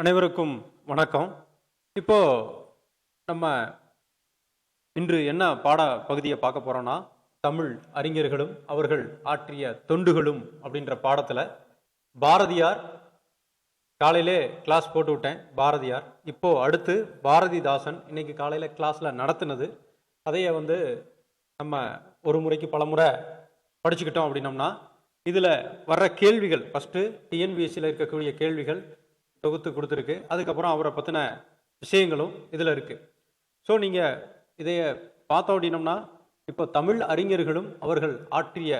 அனைவருக்கும் வணக்கம். இப்போ நம்ம இன்று என்ன பாட பகுதியை பார்க்க போறோம்னா தமிழ் அறிஞர்களும் அவர்கள் ஆற்றிய தொண்டுகளும் அப்படின்ற பாடத்துல பாரதியார் காலையிலே கிளாஸ் போட்டு விட்டேன் பாரதியார். இப்போ அடுத்து பாரதிதாசன் இன்னைக்கு காலையில கிளாஸ்ல நடத்தினது. அதைய வந்து நம்ம ஒரு முறைக்கு பல முறை படிச்சுக்கிட்டோம் அப்படின்னம்னா இதில் வர்ற கேள்விகள் ஃபஸ்ட்டு டிஎன்பிஎஸ்சியில் இருக்கக்கூடிய கேள்விகள் தொகுத்து கொடுத்துருக்கு. அதுக்கப்புறம் அவரை பற்றின விஷயங்களும் இதில் இருக்குது ஸோ நீங்கள் இதைய பார்த்தோம் அப்படின்னம்னா இப்போ தமிழ் அறிஞர்களும் அவர்கள் ஆற்றிய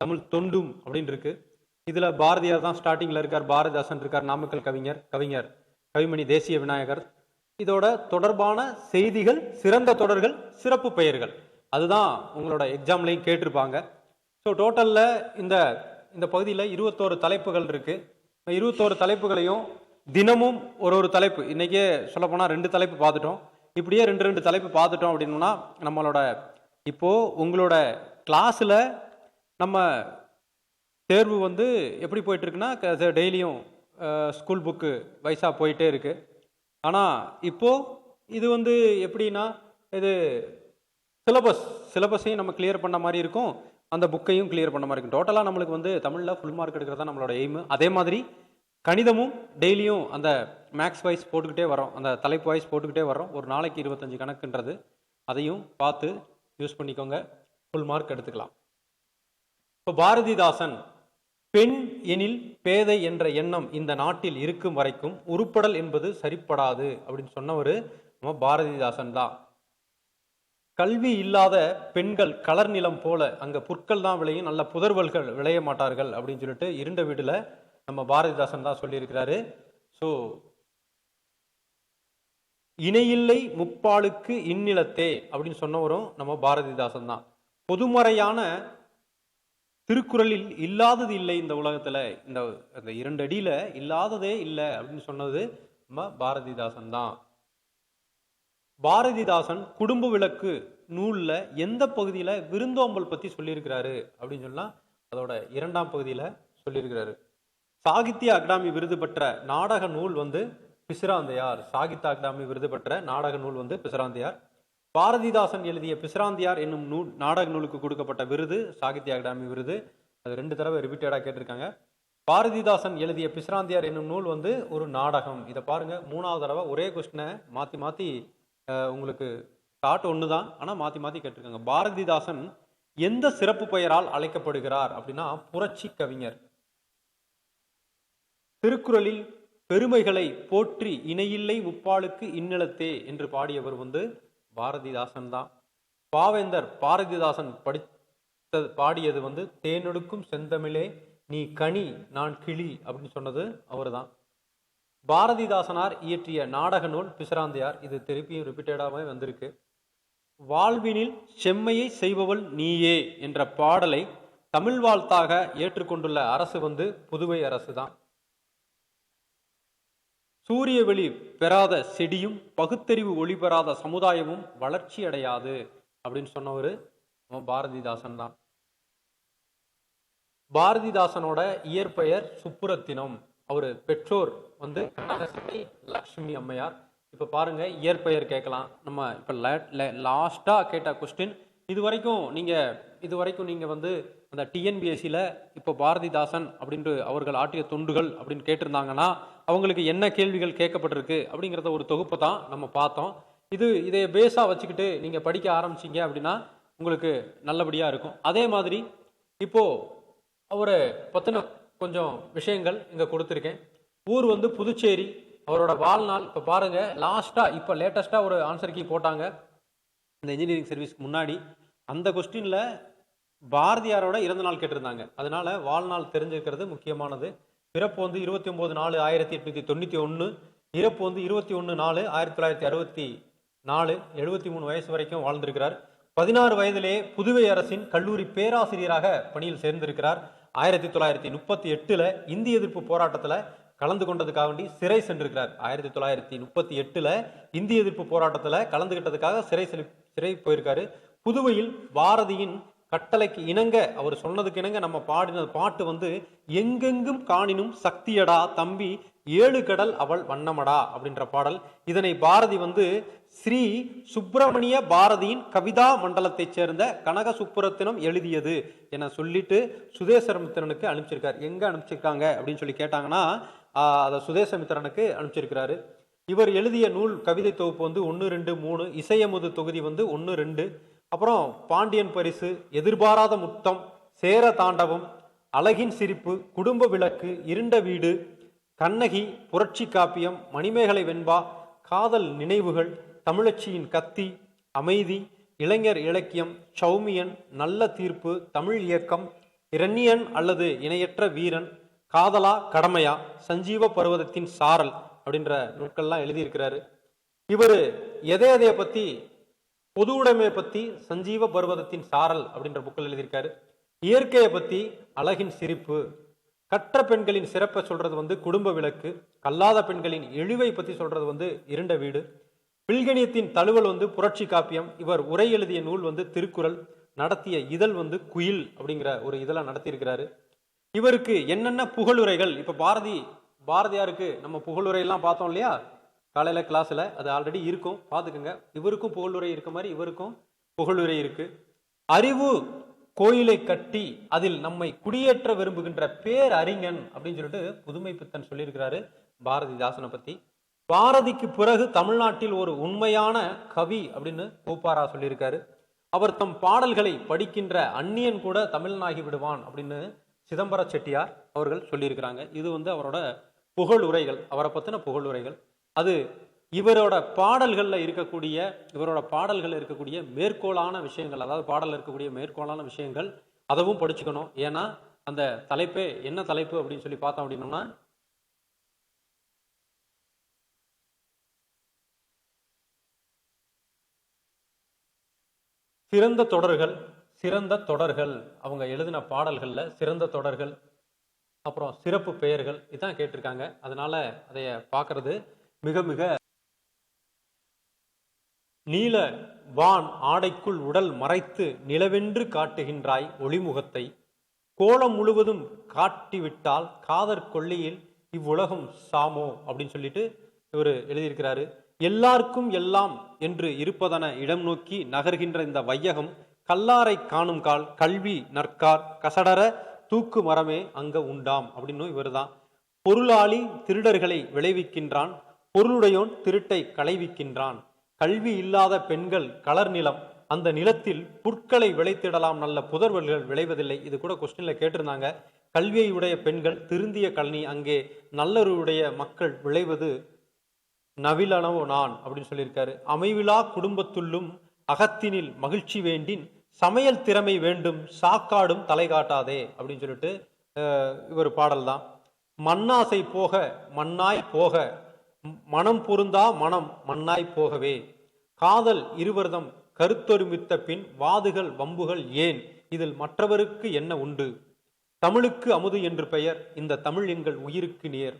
தமிழ் தொண்டும் அப்படின்னு இருக்கு. இதில் பாரதியார் தான் ஸ்டார்டிங்கில் இருக்கார். பாரதிதாசன் இருக்கார். நாமக்கல் கவிஞர் கவிஞர் கவிமணி தேசிய விநாயகர். இதோட தொடர்பான செய்திகள் சிறந்த தொடர்கள் சிறப்பு பெயர்கள். அதுதான் உங்களோட எக்ஸாம்லையும் கேட்டிருப்பாங்க. ஸோ டோட்டலில் இந்த இந்த பகுதியில் இருபத்தோரு தலைப்புகள் இருக்குது இருபத்தோரு தலைப்புகளையும் தினமும் ஒரு ஒரு தலைப்பு. இன்றைக்கே சொல்லப்போனால் ரெண்டு தலைப்பு பார்த்துட்டோம். இப்படியே ரெண்டு ரெண்டு தலைப்பு பார்த்துட்டோம் அப்படின்னா நம்மளோட இப்போது உங்களோட கிளாஸில் நம்ம தேர்வு வந்து எப்படி போயிட்டுருக்குன்னா டெய்லியும் ஸ்கூல் புக்கு வயசாக போயிட்டே இருக்குது ஆனால் இப்போது இது வந்து எப்படின்னா இது சிலபஸ் சிலபஸையும் நம்ம கிளியர் பண்ண மாதிரி இருக்கும். அந்த புக்கையும் கிளியர் பண்ண மாதிரி இருக்கும். டோட்டலாக நம்மளுக்கு வந்து தமிழில் ஃபுல் மார்க் தான் நம்மளோட எய்மு அதே மாதிரி கணிதமும் டெய்லியும் அந்த மேக்ஸ் வைஸ் போட்டுக்கிட்டே வரோம் அந்த தலைப்பு வைஸ் போட்டுக்கிட்டே வரோம் ஒரு நாளைக்கு இருபத்தஞ்சு கணக்குன்றது. அதையும் பார்த்து யூஸ் பண்ணிக்கோங்க. ஃபுல் மார்க் எடுத்துக்கலாம். இப்போ பாரதிதாசன் பெண் எனில் பேதை என்ற எண்ணம் இந்த நாட்டில் இருக்கும் வரைக்கும் உருப்படல் என்பது சரிப்படாது அப்படின்னு சொன்னவர் நம்ம பாரதிதாசன் தான். கல்வி இல்லாத பெண்கள் கலர் நிலம் போல அங்கே புற்கள் தான் விளையும். நல்ல புதர்வல்கள் விளைய மாட்டார்கள் அப்படின்னு சொல்லிட்டு இருண்ட வீடுல நம்ம பாரதிதாசன் தான் சொல்லியிருக்கிறாரு. ஸோ இணையில்லை முப்பாலுக்கு இந்நிலத்தே அப்படின்னு சொன்னவரும் நம்ம பாரதிதாசன் தான். பொதுமறையான திருக்குறளில் இல்லாதது இல்லை இந்த உலகத்துல. இந்த அந்த இரண்டு அடியில் இல்லாததே இல்லை அப்படின்னு சொன்னது நம்ம பாரதிதாசன் தான். பாரதிதாசன் குடும்ப விளக்கு நூல்ல எந்த பகுதியில விருந்தோம்பல் பத்தி சொல்லியிருக்கிறாரு அப்படின்னு சொன்னா அதோட இரண்டாம் பகுதியில சொல்லியிருக்கிறாரு. சாகித்ய அகாடமி விருது பெற்ற நாடக நூல் வந்து பிசிராந்தையார். சாகித்ய அகாடமி விருது பெற்ற நாடக நூல் வந்து பிசிராந்தையார். பாரதிதாசன் எழுதிய பிசிராந்தியார் என்னும் நூல் நாடக நூலுக்கு கொடுக்கப்பட்ட விருது சாகித்ய அகாடமி விருது. அது ரெண்டு தடவை ரிப்பீட்டடாக கேட்டிருக்காங்க. பாரதிதாசன் எழுதிய பிசிராந்தியார் என்னும் நூல் வந்து ஒரு நாடகம். இதை பாருங்க மூணாவது தடவை ஒரே கொஸ்டினை மாற்றி மாற்றி உங்களுக்கு தாட் ஒன்று தான் ஆனால் மாற்றி மாற்றி கேட்டிருக்காங்க. பாரதிதாசன் எந்த சிறப்பு பெயரால் அழைக்கப்படுகிறார் அப்படின்னா புரட்சி கவிஞர். திருக்குறளில் பெருமைகளை போற்றி இணையில்லை உப்பாளுக்கு இந்நிலத்தே என்று பாடியவர் வந்து பாரதிதாசன் தான். பாவேந்தர் பாரதிதாசன் படித்த பாடியது வந்து தேனொடுக்கும் செந்தமிழே நீ கனி நான் கிளி அப்படின்னு சொன்னது அவர்தான் பாரதிதாசனார் இயற்றிய நாடக நூல் பிசிராந்தையார் இது திருப்பியும் ரிப்பீட்டடாகவே வந்திருக்கு. வாழ்வினில் செம்மையை செய்பவள் நீயே என்ற பாடலை தமிழ் வாழ்த்தாக ஏற்றுக்கொண்டுள்ள அரசு வந்து புதுவை அரசு தான். சூரிய வெளி பெறாத செடியும் பகுத்தறிவு ஒளி பெறாத சமுதாயமும் வளர்ச்சி அடையாது அப்படின்னு சொன்னவர் பாரதிதாசன் தான். பாரதிதாசனோட இயற்பெயர் சுப்புரத்தினம். அவர் பெற்றோர் வந்து கனகசபை லக்ஷ்மி அம்மையார். இப்போ பாருங்க இயற்பெயர் கேட்கலாம். நம்ம இப்போ லாஸ்ட்டாக கேட்ட கொஸ்டின் இது வரைக்கும் நீங்கள் இது வரைக்கும் நீங்கள் வந்து அந்த டிஎன்பிஎஸ்சியில் இப்போ பாரதிதாசன் அப்படின்ட்டு அவர்கள் ஆற்றிய தொண்டுகள் அப்படின்னு கேட்டிருந்தாங்கன்னா அவங்களுக்கு என்ன கேள்விகள் கேட்கப்பட்டிருக்கு அப்படிங்கிறத ஒரு தொகுப்பை தான் நம்ம பார்த்தோம். இது இதை பேஸாக வச்சுக்கிட்டு நீங்கள் படிக்க ஆரம்பிச்சிங்க அப்படின்னா உங்களுக்கு நல்லபடியாக இருக்கும். அதே மாதிரி இப்போது அவரை பற்றின கொஞ்சம் விஷயங்கள் இங்கே கொடுத்துருக்கேன். ஊர் வந்து புதுச்சேரி. அவரோட வாழ்நாள் இப்போ பாருங்கள் லாஸ்ட்டாக இப்போ லேட்டஸ்ட்டாக ஒரு ஆன்சர் கீ போட்டாங்க. இந்த இன்ஜினியரிங் சர்வீஸ்க்கு முன்னாடி அந்த கொஸ்டினில் பாரதியாரோட இறந்த நாள் கேட்டிருந்தாங்க. அதனால் வாழ்நாள் தெரிஞ்சிருக்கிறது முக்கியமானது. பிறப்பு வந்து இருபத்தி ஒன்பது நாலு ஆயிரத்தி எட்நூத்தி தொண்ணூற்றி ஒன்று இறப்பு வந்து இருபத்தி ஒன்று நாலு ஆயிரத்தி தொள்ளாயிரத்தி அறுபத்தி நாலு எழுபத்தி மூணு வயசு வரைக்கும் வாழ்ந்திருக்கிறார். பதினாறு வயதிலே புதுவை அரசின் கல்லூரி பேராசிரியராக பணியில் சேர்ந்திருக்கிறார். ஆயிரத்தி தொள்ளாயிரத்தி முப்பத்தி எட்டுல இந்திய எதிர்ப்பு போராட்டத்தில் கலந்து கொண்டதுக்காக வேண்டி சிறை சென்றிருக்கிறார். ஆயிரத்தி தொள்ளாயிரத்தி முப்பத்தி எட்டுல இந்திய எதிர்ப்பு போராட்டத்தில் கலந்துகிட்டதுக்காக சிறை சிறை போயிருக்காரு. புதுவையில் பாரதியின் கட்டளைக்கு இணங்க அவர் சொன்னதுக்கு இணங்க நம்ம பாடின பாட்டு வந்து எங்கெங்கும் காணினும் சக்தியடா தம்பி ஏழு கடல் அவள் வண்ணமடா அப்படின்ற பாடல். இதனை பாரதி வந்து ஸ்ரீ சுப்பிரமணிய பாரதியின் கவிதா மண்டலத்தைச் சேர்ந்த கனக சுப்புரத்தினம் எழுதியது என சொல்லிட்டு சுதேசரமித்திரனுக்கு அனுப்பிச்சிருக்கார். எங்க அனுப்பிச்சிருக்காங்க அப்படின்னு சொல்லி கேட்டாங்கன்னா அதை சுதேசமித்திரனுக்கு அனுப்பிச்சிருக்கிறாரு. இவர் எழுதிய நூல் கவிதை தொகுப்பு வந்து ஒன்று ரெண்டு மூணு இசையமுது தொகுதி வந்து ஒன்று ரெண்டு அப்புறம் பாண்டியன் பரிசு எதிர்பாராத முத்தம் சேர தாண்டவம் அழகின் சிரிப்பு குடும்ப விளக்கு இருண்ட வீடு கண்ணகி புரட்சி காப்பியம் மணிமேகலை வெண்பா காதல் நினைவுகள் தமிழச்சியின் கத்தி அமைதி இளைஞர் இலக்கியம் சௌமியன் நல்ல தீர்ப்பு தமிழ் இயக்கம் இரண்யன் அல்லது இணையற்ற வீரன் காதலா கடமையா சஞ்சீவ பர்வதத்தின் சாரல் அப்படின்ற நூட்கள்லாம் எழுதியிருக்கிறாரு. இவர் எதை எதையை பற்றி பொது உடைமையை பற்றி சஞ்சீவ பர்வதத்தின் சாரல் அப்படின்ற புக்கில் எழுதியிருக்காரு. இயற்கையை பற்றி அழகின் சிரிப்பு கற்ற பெண்களின் சிறப்பை சொல்றது வந்து குடும்ப விளக்கு கல்லாத பெண்களின் இழிவை பற்றி சொல்றது வந்து இருண்ட வீடு பில்கணியத்தின் தழுவல் வந்து புரட்சி காப்பியம் இவர் உரை எழுதிய நூல் வந்து திருக்குறள் நடத்திய இதழ் வந்து குயில் அப்படிங்கிற ஒரு இதழாக நடத்தியிருக்கிறாரு. இவருக்கு என்னென்ன புகழுரைகள் இப்போ பாரதி பாரதியாருக்கு நம்ம புகழுரை எல்லாம் பார்த்தோம் இல்லையா? காலையில கிளாஸ்ல அது ஆல்ரெடி இருக்கும். பார்த்துக்குங்க. இவருக்கும் புகழுரை இருக்க மாதிரி இவருக்கும் புகழுரை இருக்கு. அறிவு கோயிலை கட்டி அதில் நம்மை குடியேற்ற விரும்புகின்ற பேர் அறிஞன் அப்படின்னு சொல்லிட்டு புதுமை பித்தன் சொல்லியிருக்கிறாரு பாரதிதாசனை பத்தி. பாரதிக்கு பிறகு தமிழ்நாட்டில் ஒரு உண்மையான கவி அப்படின்னு பூப்பாரா சொல்லியிருக்காரு. அவர் தம் பாடல்களை படிக்கின்ற அந்நியன் கூட தமிழனாகி விடுவான் அப்படின்னு சிதம்பர செட்டியார் அவர்கள் சொல்லியிருக்கிறாங்க. இது வந்து அவரோட புகழ் உரைகள் அவரை பத்தின புகழ் உரைகள் அது இவரோட பாடல்கள்ல இருக்கக்கூடிய இவரோட பாடல்களில் இருக்கக்கூடிய மேற்கோளான விஷயங்கள் அதாவது பாடலில் இருக்கக்கூடிய மேற்கோளான விஷயங்கள் அதவும் படிச்சுக்கணும். ஏன்னா அந்த தலைப்பே என்ன தலைப்பு அப்படின்னு சொல்லி பார்த்தோம் அப்படின்னோம்னா சிறந்த தொடர்கள் சிறந்த தொடர்கள். அவங்க எழுதின பாடல்கள்ல சிறந்த தொடர்கள் அப்புறம் சிறப்பு பெயர்கள் இதான் கேட்டிருக்காங்க. அதனால அதைய பார்க்கறது. மிக மிக நீல வான் ஆடைக்குள் உடல் மறைத்து நிலவென்று காட்டுகின்றாய் ஒளிமுகத்தை. கோலம் முழுவதும் காட்டிவிட்டால் காதற் கொள்ளையில் இவ்வுலகம் சாமோ அப்படின்னு சொல்லிட்டு இவர் எழுதியிருக்கிறாரு. எல்லாருக்கும் எல்லாம் என்று இருப்பதன இடம் நோக்கி நகர்கின்ற இந்த வையகம் கல்லாரை காணும் கால் கல்வி நற்கார் கசடர தூக்கு மரமே அங்க உண்டாம் அப்படின்னு இவர்தான். பொருளாளி திருடர்களை விளைவிக்கின்றான். பொருளுடையோன் திருட்டை களைவிக்கின்றான். கல்வி இல்லாத பெண்கள் கலர் நிலம். அந்த நிலத்தில் புற்களை விளைத்திடலாம் நல்ல புதர்வல்கள் விளைவதில்லை. இது கூட கொஸ்டின்ல கேட்டிருந்தாங்க. கல்வியை உடைய பெண்கள் திருந்திய கல்வி அங்கே நல்லருடைய மக்கள் விளைவது நவிலனவோ நான் அப்படின்னு சொல்லியிருக்காரு. அமைவிலா குடும்பத்துள்ளும் அகத்தினில் மகிழ்ச்சி வேண்டின் சமையல் திறமை வேண்டும் சாக்காடும் தலை காட்டாதே அப்படின்னு சொல்லிட்டு இவர் பாடல் தான் மண்ணாசை போக மண்ணாய் போக மனம் பொருந்தா மனம் மண்ணாய் போகவே. காதல் இருவர்தம் கருத்தொருமித்த பின் வாதுகள் வம்புகள் ஏன்? இதில் மற்றவருக்கு என்ன உண்டு? தமிழுக்கு அமுது என்று பெயர் இந்த தமிழ் எங்கள் உயிருக்கு நேர்.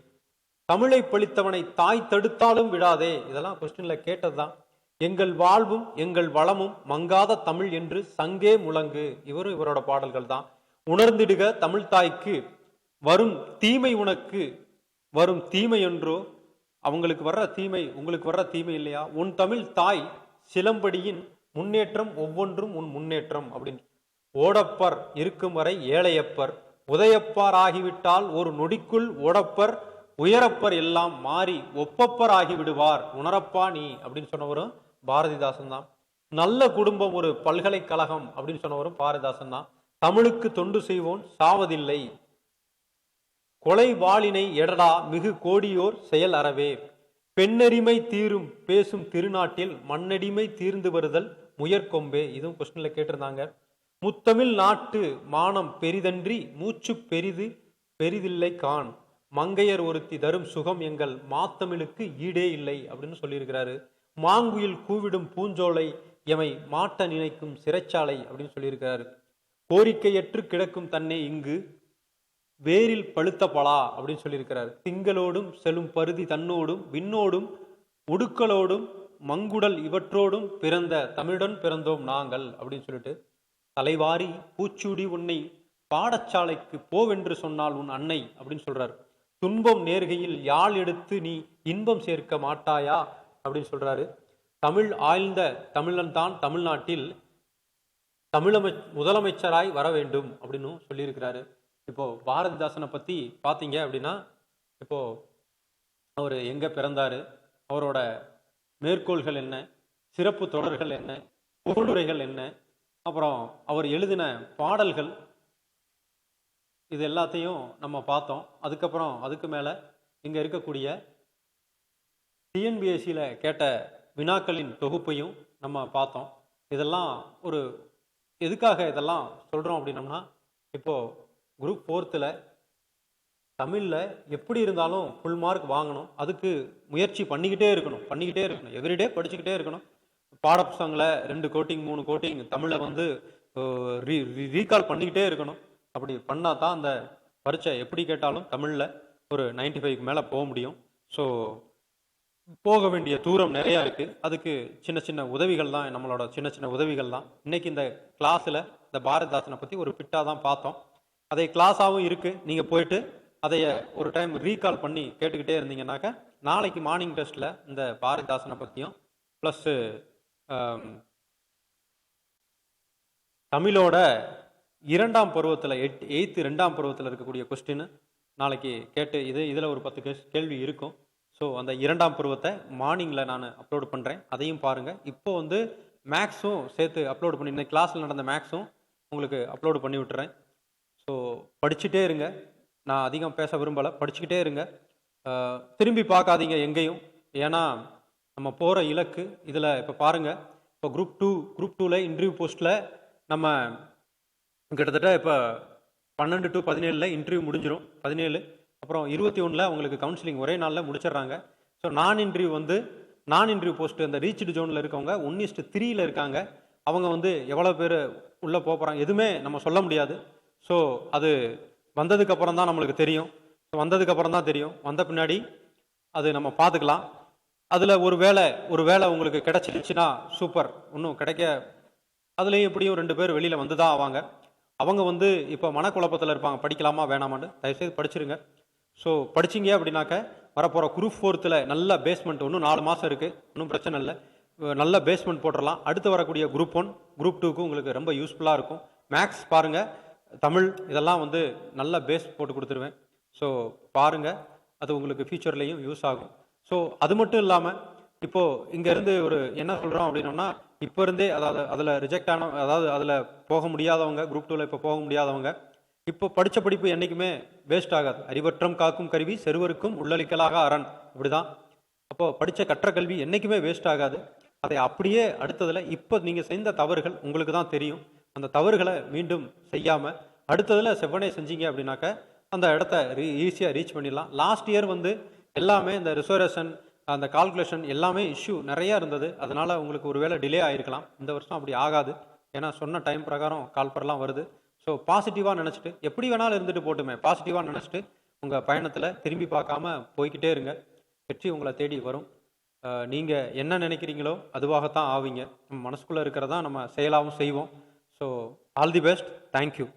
தமிழை பழித்தவனை தாய் தடுத்தாலும் விடாதே. இதெல்லாம் கொஸ்டின்ல கேட்டதுதான். எங்கள் வாழ்வும் எங்கள் வளமும் மங்காத தமிழ் என்று சங்கே முழங்கு. இவரும் இவரோட பாடல்கள் தான். உணர்ந்திடுக தமிழ் தாய்க்கு. வரும் தீமை உனக்கு. வரும் தீமை என்றோ அவங்களுக்கு வர்ற தீமை உங்களுக்கு வர்ற தீமை இல்லையா? உன் தமிழ் தாய் சிலம்படியின் முன்னேற்றம் ஒவ்வொன்றும் உன் முன்னேற்றம் அப்படின்னு. ஓடப்பர் இருக்கும் வரை ஏழையப்பர். உதயப்பார் ஆகிவிட்டால் ஒரு நொடிக்குள் ஓடப்பர். உயரப்பர் எல்லாம் மாறி ஒப்பப்பர் ஆகிவிடுவார். உணரப்பா நீ அப்படின்னு சொன்னவரும் பாரதிதாசன் தான். நல்ல குடும்பம் ஒரு பல்கலைக்கழகம் அப்படின்னு சொன்னவரும் பாரதிதாசன் தான். தமிழுக்கு தொண்டு செய்வோன் சாவதில்லை. கொலை வாளினை எடடா மிகு கோடியோர் செயல் அறவே. பெண்ணடிமை தீரும் பேசும் திருநாட்டில் மண்ணடிமை தீர்ந்து வருதல் முயற்கொம்பே இதுவும் கொஸ்டின்ல கேட்டிருந்தாங்க. முத்தமிழ் நாட்டு மானம் பெரிதன்றி மூச்சு பெரிது பெரிதில்லை கான். மங்கையர் ஒருத்தி தரும் சுகம் எங்கள் மாத்தமிழுக்கு ஈடே இல்லை அப்படின்னு சொல்லியிருக்கிறாரு. மாங்குயில் கூவிடும் பூஞ்சோலை எமை மாட்ட நினைக்கும் சிறைச்சாலை அப்படின்னு சொல்லியிருக்கிறாரு. கோரிக்கையற்று கிடக்கும் தன்னை இங்கு வேரில் பழுத்த பலா அப்படின்னு சொல்லியிருக்கிறார். திங்களோடும் செலும் பருதி தன்னோடும் விண்ணோடும் உடுக்களோடும் மங்குடல் இவற்றோடும் பிறந்த தமிழுடன் பிறந்தோம் நாங்கள் அப்படின்னு சொல்லிட்டு தலைவாரி பூச்சூடி உன்னை பாடசாலைக்கு போவென்று சொன்னால் உன் அன்னை அப்படின்னு சொல்றாரு. துன்பம் நேர்கையில் யாழ் எடுத்து நீ இன்பம் சேர்க்க மாட்டாயா அப்படின்னு சொல்றாரு. தமிழ் ஆழ்ந்த தமிழன் தான் தமிழ்நாட்டில் தமிழமை முதலமைச்சராய் வர வேண்டும் அப்படின்னு சொல்லியிருக்கிறாரு. இப்போது பாரதிதாசனை பற்றி பார்த்தீங்க அப்படின்னா இப்போ அவர் எங்கே பிறந்தார் அவரோட மேற்கோள்கள் என்ன சிறப்பு தொடர்கள் என்ன பொருளுரைகள் என்ன அப்புறம் அவர் எழுதின பாடல்கள் இது எல்லாத்தையும் நம்ம பார்த்தோம். அதுக்கப்புறம் அதுக்கு மேலே இங்கே இருக்கக்கூடிய டிஎன்பிஎஸ்சியில் கேட்ட வினாக்களின் தொகுப்பையும் நம்ம பார்த்தோம். இதெல்லாம் ஒரு எதுக்காக இதெல்லாம் சொல்கிறோம் அப்படின்னம்னா இப்போது குரூப் ஃபோர்த்தில் தமிழில் எப்படி இருந்தாலும் ஃபுல் மார்க் வாங்கணும். அதுக்கு முயற்சி பண்ணிக்கிட்டே இருக்கணும். பண்ணிக்கிட்டே இருக்கணும். எவ்ரிடே படிச்சுக்கிட்டே இருக்கணும். பாடப்புத்தகங்களை ரெண்டு கோட்டிங் மூணு கோட்டிங் தமிழை வந்து ரீ ரீகால் பண்ணிக்கிட்டே இருக்கணும். அப்படி பண்ணால் தான் அந்த பரீட்சை எப்படி கேட்டாலும் தமிழில் ஒரு 95 ஃபைவ்க்கு மேலே போக முடியும். ஸோ போக வேண்டிய தூரம் நிறையா இருக்குது அதுக்கு சின்ன சின்ன உதவிகள் தான் நம்மளோட சின்ன சின்ன உதவிகள் தான். இன்னைக்கு இந்த கிளாஸில் இந்த பாரதிதாசனை பற்றி ஒரு பிட்டாக தான் பார்த்தோம். அதை கிளாஸாகவும் இருக்குது நீங்கள் போயிட்டு அதைய ஒரு டைம் ரீகால் பண்ணி கேட்டுக்கிட்டே இருந்தீங்கன்னாக்க நாளைக்கு மார்னிங் டெஸ்ட்டில் இந்த பாரதிதாசனை பற்றியும் ப்ளஸ்ஸு தமிழோட இரண்டாம் பருவத்தில் எட் எயித்து ரெண்டாம் பருவத்தில் இருக்கக்கூடிய கொஸ்டின் நாளைக்கு கேட்டு இது இதில் ஒரு பத்து கேஸ் கேள்வி இருக்கும். ஸோ அந்த இரண்டாம் பருவத்தை மார்னிங்கில் நான் அப்லோடு பண்ணுறேன் அதையும் பாருங்கள் இப்போ வந்து மேக்ஸும் சேர்த்து அப்லோடு பண்ணி இந்த கிளாஸில் நடந்த மேக்ஸும் உங்களுக்கு அப்லோடு பண்ணி விட்டுறேன். ஸோ படிச்சுட்டே இருங்க. நான் அதிகம் பேச விரும்பலை. படிச்சுக்கிட்டே இருங்க. திரும்பி பார்க்காதீங்க எங்கேயும். ஏன்னா நம்ம போகிற இலக்கு இதில் இப்போ பாருங்கள் இப்போ குரூப் டூ குரூப் டூவில் இன்டர்வியூ போஸ்ட்டில் நம்ம கிட்டத்தட்ட இப்போ பன்னெண்டு டு பதினேழில் இன்டர்வியூ முடிஞ்சிடும் பதினேழு. அப்புறம் இருபத்தி ஒன்றில் உங்களுக்கு கவுன்சிலிங் ஒரே நாளில் முடிச்சிடுறாங்க. ஸோ நான் இன்டர்வியூ வந்து நான் இன்டர்வியூ போஸ்ட்டு அந்த ரீச்டு ஜோனில் இருக்கவங்க ஒன் இஸ்ட் த்ரீயில் இருக்காங்க. அவங்க வந்து எவ்வளோ பேர் உள்ளே போகிறாங்க எதுவுமே நம்ம சொல்ல முடியாது. ஸோ அது வந்ததுக்கப்புறம் தான் நம்மளுக்கு தெரியும். வந்ததுக்கப்புறம் தான் தெரியும். வந்த பின்னாடி அது நம்ம பார்த்துக்கலாம். அதில் ஒரு வேளை ஒரு வேளை உங்களுக்கு கிடச்சிருச்சுன்னா சூப்பர். இன்னும் கிடைக்க அதுலேயும் எப்படியும் ரெண்டு பேர் வெளியில் வந்து தான் ஆவாங்க. அவங்க வந்து இப்போ மனக்குழப்பத்தில் இருப்பாங்க. படிக்கலாமா வேணாமான்னு. தயவுசெய்து படிச்சிருங்க. ஸோ படிச்சிங்க அப்படின்னாக்க வரப்போகிற குரூப் ஃபோர்த்தில் நல்ல பேஸ்மெண்ட் இன்னும் நாலு மாதம் இருக்குது ஒன்றும் பிரச்சனை இல்லை. நல்ல பேஸ்மெண்ட் போட்டுடலாம் அடுத்து வரக்கூடிய குரூப் ஒன் குரூப் டூக்கு உங்களுக்கு ரொம்ப யூஸ்ஃபுல்லாக இருக்கும். மேக்ஸ் பாருங்கள் தமிழ் இதெல்லாம் வந்து நல்ல பேஸ் போட்டு கொடுத்துருவேன். ஸோ பாருங்கள் அது உங்களுக்கு ஃபியூச்சர்லேயும் யூஸ் ஆகும். ஸோ அது மட்டும் இல்லாமல் இப்போது இங்கேருந்து ஒரு என்ன சொல்கிறோம் அப்படின்னோம்னா இப்போ இருந்தே அதாவது அதில் ரிஜெக்ட் ஆன அதாவது அதில் போக முடியாதவங்க குரூப் டூவில் இப்போ போக முடியாதவங்க இப்போ படித்த படிப்பு என்னைக்குமே வேஸ்ட் ஆகாது. அறிவற்றம் காக்கும் கருவி செருவருக்கும் உள்ளளிக்கலாக அரண். அப்படிதான் அப்போது படித்த கற்ற கல்வி என்றைக்குமே வேஸ்ட் ஆகாது. அதை அப்படியே அடுத்ததில் இப்போ நீங்கள் செய்த தவறுகள் உங்களுக்கு தான் தெரியும். அந்த தவறுகளை மீண்டும் செய்யாமல் அடுத்ததில் செவ்வனே செஞ்சீங்க அப்படின்னாக்க அந்த இடத்த ரீ ஈஸியாக ரீச் பண்ணிடலாம். லாஸ்ட் இயர் வந்து எல்லாமே இந்த ரிசர்வேஷன் அந்த கால்குலேஷன் எல்லாமே இஷ்யூ நிறையா இருந்தது. அதனால் உங்களுக்கு ஒருவேளை டிலே ஆகிருக்கலாம் இந்த வருஷம் அப்படி ஆகாது. ஏன்னா சொன்ன டைம் பிரகாரம் கால்பர்லாம் வருது. ஸோ பாசிட்டிவாக நினச்சிட்டு எப்படி வேணாலும் இருந்துட்டு போட்டுமே. பாசிட்டிவாக நினச்சிட்டு உங்கள் பயணத்தில் திரும்பி பார்க்காம போய்க்கிட்டே இருங்க. வெற்றி உங்களை தேடி வரும். நீங்கள் என்ன நினைக்கிறீங்களோ அதுவாகத்தான் ஆவீங்க. நம்ம மனசுக்குள்ளே இருக்கிறதா நம்ம செயலாகவும் செய்வோம். So all the best. Thank you.